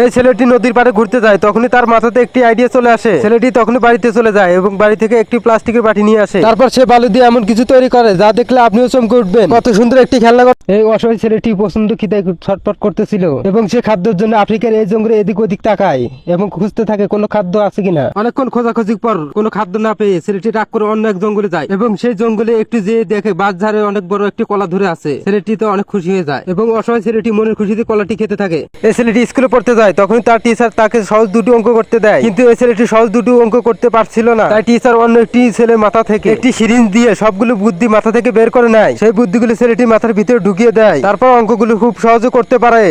এই ছেলেটি নদীর পাড়ে ঘুরতে যায়। তখনই তার মাথাতে একটি আইডিয়া চলে আসে। ছেলেটি তখনই বাড়িতে চলে যায় এবং বাড়ি থেকে একটি প্লাস্টিকের বাটি নিয়ে আসে। তারপর সে বালু দিয়ে এমন কিছু তৈরি করে যা দেখলে আপনিও চমকে উঠবেন। কত সুন্দর একটি খেলনা এই অসহায় ছেলেটি পছন্দ খিদে ছটপট করতেছিল এবং সে খাদ্যের জন্য আফ্রিকার এই জঙ্গলে এদিক ওদিক তাকায় এবং খুঁজতে থাকে কোনো খাদ্য আছে কিনা। অনেকক্ষণ খোঁজাখুঁজির পর কোনো খাদ্য না পেয়ে ছেলেটি রাগ করে অন্য এক জঙ্গলে যায় এবং সেই জঙ্গলে একটু যে দেখে ধারে অনেক বড় একটি কলা ধরে আছে। ছেলেটি তো অনেক খুশি হয়ে যায় এবং অসহায় ছেলেটি মনের খুশিতে কলাটি খেতে থাকে। এই ছেলেটি স্কুলে পড়তে যায়। তখন তার টিচার তাকে সহজ দুটি অঙ্ক করতে দেয়। কিন্তু এই ছেলেটি সহজ দুটি অঙ্ক করতে পারছিল না। তাই টিচার অন্য একটি ছেলে মাথা থেকে একটি সিরিঞ্জ দিয়ে সবগুলো বুদ্ধি মাথা থেকে বের করে নেয়। সেই বুদ্ধিগুলো ছেলেটি মাথার ভিতরে ঢুকিয়ে দেয়। তারপর অঙ্কগুলো খুব সহজে করতে পারে।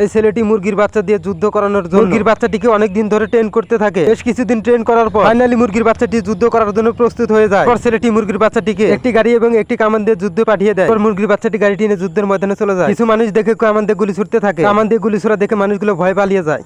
এই ছেলেটি মুরগির বাচ্চা দিয়ে যুদ্ধ করানোর জন্য। মুরগির বাচ্চাটিকে অনেক দিন ধরে ট্রেন করতে থাকে। বেশ কিছুদিন ট্রেন করার পর ফাইনালি মুরগির বাচ্চাটি যুদ্ধ করার জন্য প্রস্তুত হয়ে যায়। পর ছেলেটি মুরগির বাচ্চাটিকে একটি গাড়ি এবং একটি কামান দিয়ে যুদ্ধে পাঠিয়ে দেয়। পর মুরগির বাচ্চাটি গাড়িটি নিয়ে যুদ্ধের ময়দানে চলে যায়। কিছু মানুষ দেখে কামান দিয়ে গুলি ছুটতে থাকে। কামান দিয়ে গুলি ছোড়া দেখে মানুষগুলো ভয় পালিয়ে যায়।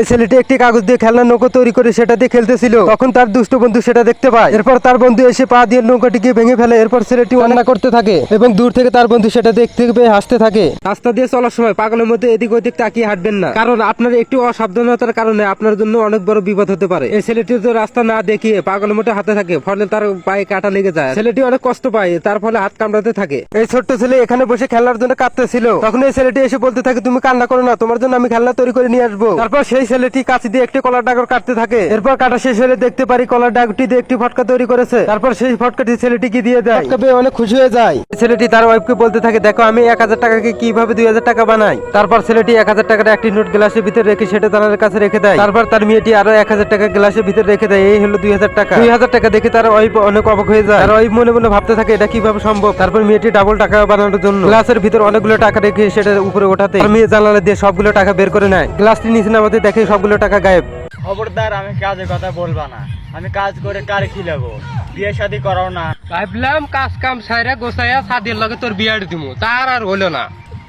এই ছেলেটি একটি কাগজ দিয়ে খেলনা নৌকো তৈরি করে সেটা দিয়ে খেলতেছিল। তখন তার দুষ্ট বন্ধু সেটা দেখতে পায়। এরপর তার বন্ধু এসে পা দিয়ে নৌকাটিকে ভেঙে ফেলে। এরপর ছেলেটি কান্না করতে থাকে এবং দূর থেকে তার বন্ধু সেটা দেখতে পেয়ে হাসতে থাকে। রাস্তা দিয়ে চলার সময় পাগলের মধ্যে এদিক ওদিক তাকিয়ে হাঁটবেন না। কারণ আপনার একটু অসাবধানতার কারণে আপনার জন্য অনেক বড় বিপদ হতে পারে। এই ছেলেটি তো রাস্তা না দেখিয়ে পাগলের মধ্যে হাতে থাকে, ফলে তার পায়ে কাটা লেগে যায়। ছেলেটি অনেক কষ্ট পায়, তার ফলে হাত কামড়াতে থাকে। এই ছোট্ট ছেলে এখানে বসে খেলার জন্য কাঁদতেছিল। তখন এই ছেলেটি এসে বলতে থাকে, তুমি কান্না করো না, তোমার জন্য আমি খেলনা তৈরি করে নিয়ে আসব। তারপর সেই ছেলেটি কাছে দিয়ে একটি কলার ডাগর কাটতে থাকে। এরপর কাটা শেষ হলে দেখতে পারি কলার ডাগটি দিয়ে একটি ফটকা তৈরি করেছে। তারপর সেই ফটকাটি ছেলেটিকে দিয়ে দেয়? ফটকা পেয়ে অনেক খুশি হয়ে যায়। ছেলেটি তার ওয়াইফকে বলতে থাকে দেখো আমি এক হাজার টাকাকে কীভাবে দুই হাজার টাকা বানাই? তারপর ছেলেটি এক হাজার টাকার একটি নোট গ্লাসের ভিতরে রেখে সেটা তার কাছে রেখে দেয়। তারপর তার মেয়েটি আরও এক হাজার টাকা গ্লাসের ভিতরে রেখে দেয়। এই হলো দুই হাজার টাকা। দুই হাজার টাকা দেখে তার ওয়াইফ অনেক অবাক হয়ে যায়। তার ওয়াইফ মনে মনে ভাবতে থাকে এটা কীভাবে সম্ভব? তারপর মেয়েটি ডাবল টাকা বানানোর জন্য গ্লাসের ভিতর অনেকগুলো টাকা রেখে সেটার উপরে ওঠাতে। মেয়ে জানালা দিয়ে সবগুলো টাকা বের করে নেয়। গ্লাসটি নিচে নামাতে দেখে সবগুলো টাকা গায়েব। খবরদার আমি কাজের কথা বলবা না। আমি কাজ করে কার কি খিলাবো বিয়ে শাদি করাও না। ভাবলাম কাজ কাম সাইরা গোসাইয়া সাদির লগে তোর বিয়ার দিমু তার আর হলো না।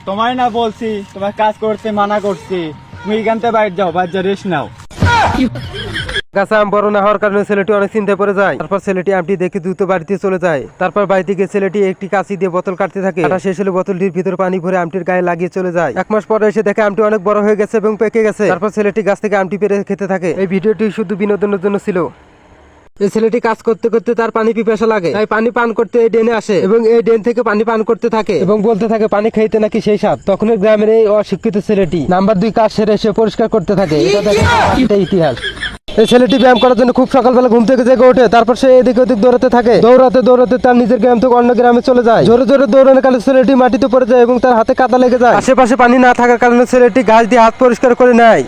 তোমায় না বলছি তোমার কাজ করতে মানা করছি। তুমি এখান থেকে বাইরে যাও বাইর যা রেস্ট নাও। গাছে আম বড় না হওয়ার কারণে ছেলেটি অনেক চিন্তায় পড়ে যায়। তারপর ছেলেটি আমটি দেখে দ্রুত বাড়িতে চলে যায়। তারপর বাড়িতে গিয়ে ছেলেটি একটি কাঁচি দিয়ে বোতল কাটতে থাকে। কাটা শেষ হলে বোতলটির ভিতর পানি ভরে আমটির গায়ে লাগিয়ে চলে যায়। এক মাস পরে এসে দেখে আমটি অনেক বড় হয়ে গেছে এবং পেকে গেছে। তারপর ছেলেটি গাছ থেকে আমটি পেরে খেতে থাকে। এই ভিডিওটি শুধু বিনোদনের জন্য ছিল। এই ছেলেটি কাজ করতে করতে তার পানি পিপাসা লাগে। তাই পানি পান করতে এই ডেনে আসে এবং এই ডেন থেকে পানি পান করতে থাকে এবং বলতে থাকে পানি খাইতে নাকি সেই সাপ তখন গ্রামের এই অশিক্ষিত ছেলেটি নাম্বার দুই কাজ সেরে এসে পরিষ্কার করতে থাকে। এটা ইতিহাস। এই ছেলেটি ব্যায়াম করার জন্য খুব সকালবেলা ঘুম থেকে জেগে ওঠে, তারপর সে এদিকে ওদিক দৌড়াতে থাকে। দৌড়াতে দৌড়াতে তার নিজের গ্রাম থেকে অন্য গ্রামে চলে যায়। জোরে জোরে দৌড়ানোর কারণে ছেলেটি মাটিতে পড়ে যায় এবং তার হাতে কাদা লেগে যায়। আশেপাশে পানি না থাকার কারণে ছেলেটি গাছ দিয়ে হাত পরিষ্কার করে নেয়।